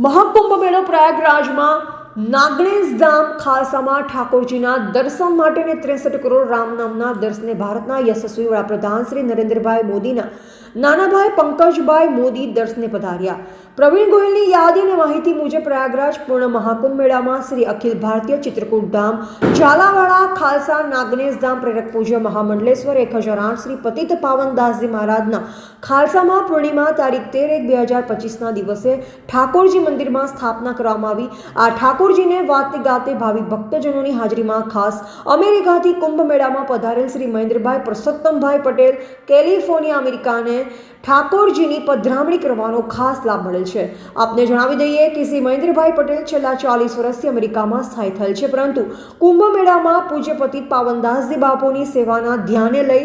મહાકુંભ મેળો પ્રયાગરાજમાં નાગણેશ ધામ ખાલસામાં ઠાકોરજીના દર્શન માટેને ત્રેસઠ કરોડ રામ નામના દર્શને ભારતના યશસ્વી વડાપ્રધાન શ્રી નરેન્દ્રભાઈ મોદીના નાનાભાઈ પંકજભાઈ મોદી દર્શને પધાર્યા. પ્રવીણ ગોયલની યાદી અને માહિતી મુજબ પ્રયાગરાજ પૂર્ણ મહાકુંભ મેળામાં શ્રી અખિલ ભારતીય ચિત્રકૂટ ધામ, ઝાલાવાડા, ખાલસા નાગનેશ ધામ, પ્રેરક પૂજ્ય મહામંડલેશ્વર, એક હજાર આઠ શ્રી પતિત પાવનદાસજી મહારાજના ખાલસામાં પૂર્ણિમા તારીખ તેર એક બે હજાર પચીસના દિવસે ઠાકોરજી મંદિરમાં સ્થાપના કરવામાં આવી. આ ઠાકોરજીને વાતે ગાતે ભાવિ ભક્તજનોની હાજરીમાં ખાસ અમેરિકાથી કુંભ મેળામાં પધારેલ શ્રી મહેન્દ્રભાઈ પરસોત્તમભાઈ પટેલ, કેલિફોર્નિયા અમેરિકાને ઠાકોરજીની પધરામણી કરવાનો ખાસ લાભ મળેલ છે. આપને જણાવી દઈએ કે શ્રી મહેન્દ્રભાઈ પટેલ છેલ્લા ચાલીસ વર્ષથી અમેરિકામાં સ્થાયી થયેલ છે, પરંતુ કુંભ મેળામાં પૂજ્યપતિ પાવનદાસજી બાપુની સેવાના ધ્યાને લઈ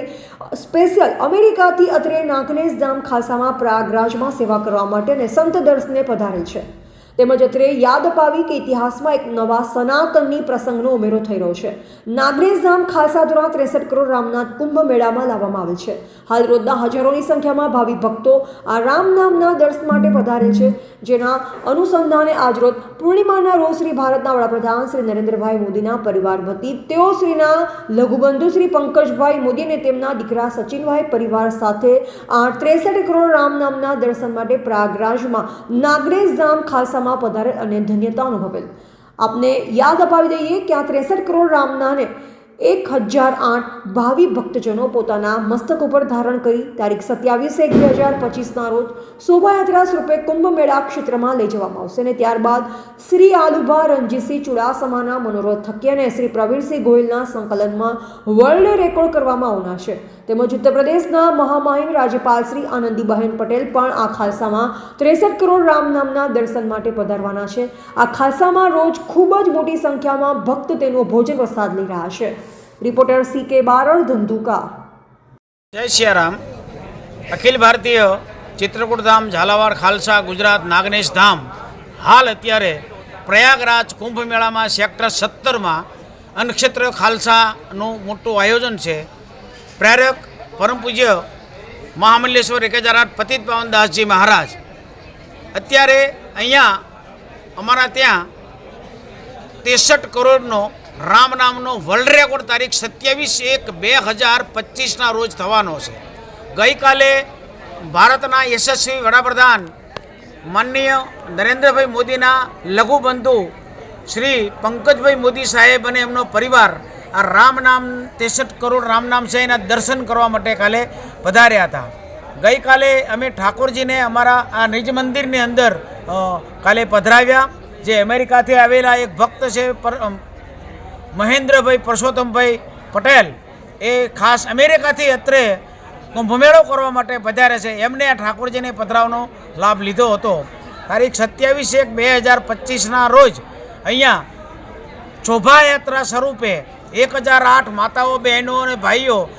સ્પેશિયલ અમેરિકાથી અત્રે નાગનેશ ધામ ખાસામાં પ્રયાગરાજમાં સેવા કરવા માટે અને સંત દર્શને પધારેલ છે. તેમજ અત્રે યાદ અપાવી કે ઇતિહાસમાં એક નવા સનાતનની પ્રસંગનો ઉમેરો થઈ રહ્યો છે. નાગરેશ ધામ ખાલસા ધોરણ ત્રેસઠ કરોડ રામનાથ કુંભ મેળામાં લાવવામાં આવેલ છે. હાલ રોજના હજારોની સંખ્યામાં ભાવિ ભક્તો આ રામ દર્શન માટે પધારે છે. જેના અનુસંધાને આજરોજ પૂર્ણિમાના રોજ શ્રી ભારતના વડાપ્રધાન શ્રી નરેન્દ્રભાઈ મોદીના પરિવાર વતી તેઓ શ્રીના લઘુબંધુ શ્રી પંકજભાઈ મોદી અને તેમના દીકરા સચિનભાઈ પરિવાર સાથે આ ત્રેસઠ કરોડ રામ નામના દર્શન માટે પ્રયાગરાજમાં નાગરેશ ધામ ખાલસામાં પધારે અને ધન્યતા અનુભવેલ. આપને યાદ અપાવી દઈએ કે આ ત્રેસઠ કરોડ રામનાને એક હજાર આઠ ભાવિ ભક્તજનો પોતાના મસ્તક ઉપર ધારણ કરી તારીખ સત્યાવીસ એક બે હજાર પચીસના રોજ શોભાયાત્રા સ્વરૂપે કુંભ મેળા ક્ષેત્રમાં લઈ જવામાં આવશે અને ત્યારબાદ શ્રી આલુભા રણજીતસિંહ ચુડાસમાના મનોરથ થકી અને શ્રી પ્રવીણસિંહ ગોયલના સંકલનમાં વર્લ્ડ રેકોર્ડ કરવામાં આવનાર તેમજ ઉત્તર પ્રદેશના મહામહિમ રાજ્યપાલ શ્રી આનંદીબહેન પટેલ પણ આ ખાલસામાં ત્રેસઠ કરોડ રામ નામના દર્શન માટે પધારવાના છે. આ ખાલસામાં રોજ ખૂબ જ મોટી સંખ્યામાં ભક્ત તેનો ભોજન પ્રસાદ લઈ રહ્યા છે. રિપોર્ટર સી કે બારડ, ધંધુકા. જય સિયારામ અખિલ ભારતીય ચિત્રકૂટ ધામ, ઝાલાવાડ, ખાલસા, ગુજરાત, નાગનેશ ધામ. હાલ અત્યારે પ્રયાગરાજ કુંભ મેળામાં સેક્ટર સત્તરમાં અનક્ષેત્ર ખાલસાનું મોટું આયોજન છે. પ્રેરક પરમ પૂજ્ય મહામલ્લેશ્વર એક હજાર આઠ પતિત પાવનદાસજી મહારાજ. અત્યારે અહીંયા અમારા ત્યાં ત્રેસઠ કરોડનો રામ નામનો વર્લ્ડ રેકોર્ડ તારીખ સત્યાવીસ એક બે હજાર પચીસના રોજ થવાનો છે. ગઈકાલે ભારતના યશસ્વી વડાપ્રધાન માનનીય નરેન્દ્રભાઈ મોદીના લઘુબંધુ શ્રી પંકજભાઈ મોદી સાહેબ અને એમનો પરિવાર આ રામ નામ ત્રેસઠ કરોડ રામ નામ છે એના દર્શન કરવા માટે કાલે પધાર્યા હતા. ગઈકાલે અમે ઠાકોરજીને અમારા આ નિજ મંદિરની અંદર કાલે પધરાવ્યા. જે અમેરિકાથી આવેલા એક ભક્ત છે મહેન્દ્રભાઈ પરસોત્તમભાઈ પટેલ એ ખાસ અમેરિકાથી અત્રે કુંભમેળો કરવા માટે પધારે છે. એમને આ ઠાકોરજીને પધરાવનો લાભ લીધો હતો. તારીખ સત્યાવીસ એક બે હજાર પચીસના રોજ અહીંયા શોભાયાત્રા સ્વરૂપે એક હજાર આઠ માતાઓ, બહેનો અને ભાઈઓ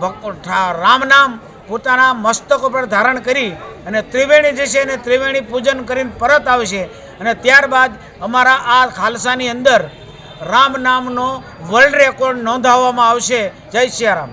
ભક- રામ નામ પોતાના મસ્તક ઉપર ધારણ કરી અને ત્રિવેણી જશે અને ત્રિવેણી પૂજન કરીને પરત આવશે અને ત્યારબાદ અમારા આ ખાલસાની અંદર રામ નામનો વર્લ્ડ રેકોર્ડ નોંધાવવામાં આવશે. જય સિયારામ.